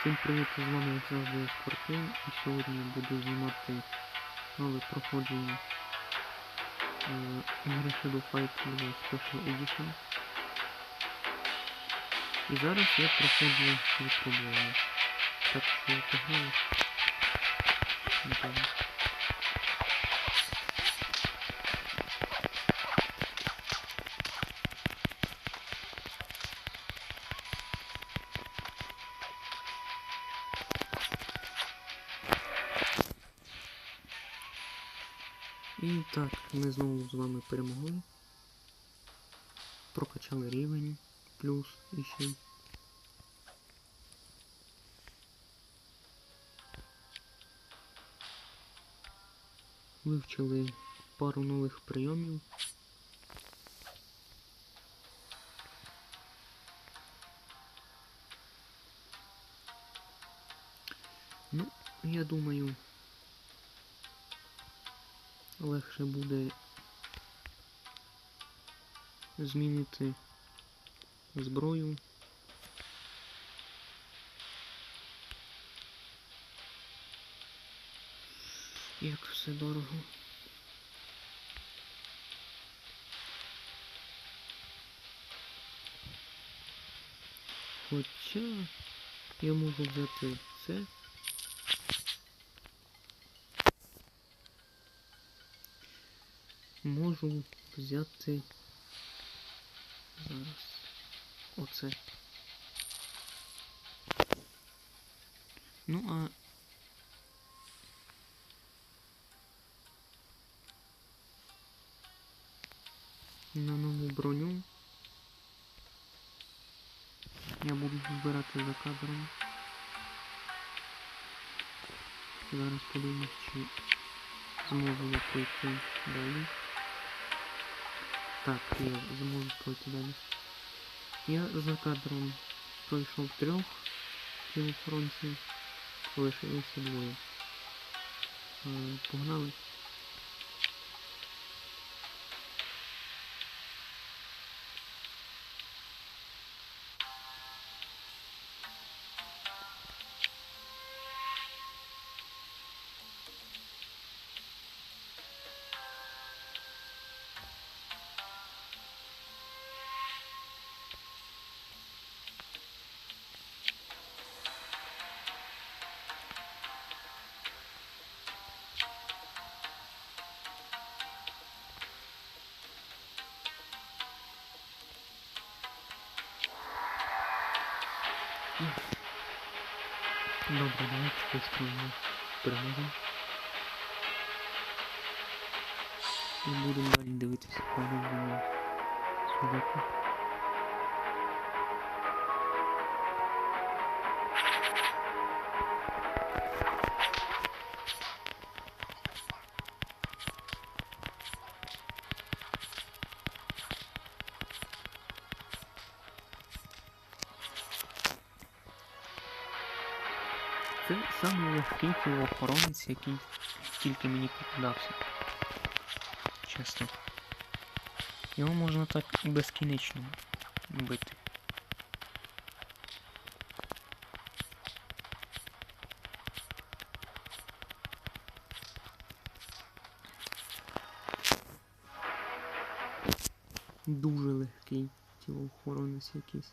Всім привіт, з вами як завжди Спортин і сьогодні буду знімати нове проходження е, ігри Shadow Fight Special Edition. І зараз я проходжу випробування. Так що погнали. І так, ми знову з вами перемогли. Прокачали рівень плюс і ще. Вивчили пару нових прийомів. Ну, я думаю, легше буде змінити зброю. Як все дорого. Хоча я можу взяти це. Можу взяти зараз оце. Ну а на нову броню я буду збирати за кадром. Зараз подивимось, чи зможу я пройти далі. Так, я зможу пройти далі. Я за кадром пройшов трьох телефронців, лишилося двоє. Е, Погнали. Добре, давайте виставимо перемогу. І будемо далі дивитися продовження сюжету. Це самий легкий тілоохоронець, який тільки мені попадався. Чесно. Його можна так безкінечно бити. Дуже легкий тілоохоронець якийсь.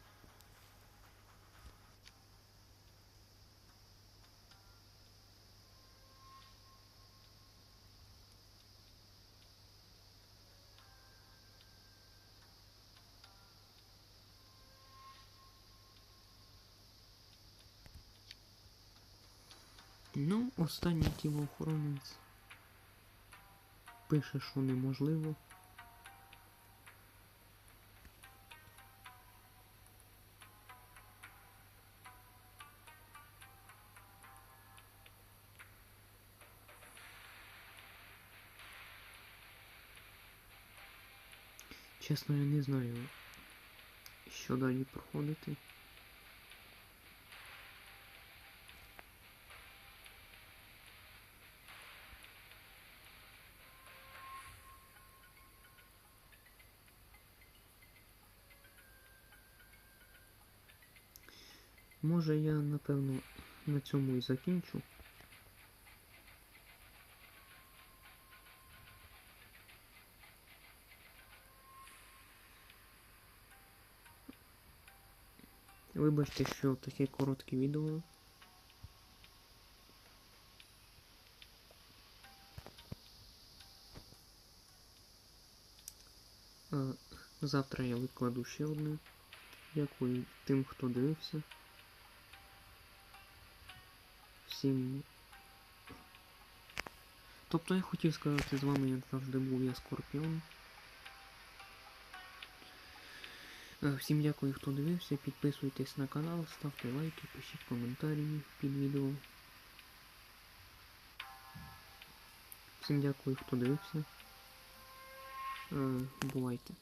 Ну, останній тілоохоронець пише, що неможливо. Чесно, я не знаю, що далі проходити. Може я, напевно, на цьому і закінчу. Вибачте, що таке коротке відео. Завтра я викладу ще одне. Дякую тим, хто дивився. Всім. Тобто я хотів сказати, з вами як завжди був я Скорпіон. Е, Всім дякую, хто дивився. Підписуйтесь на канал, ставте лайки, пишіть коментарі під відео. Всім дякую, хто дивився. Е, Бувайте.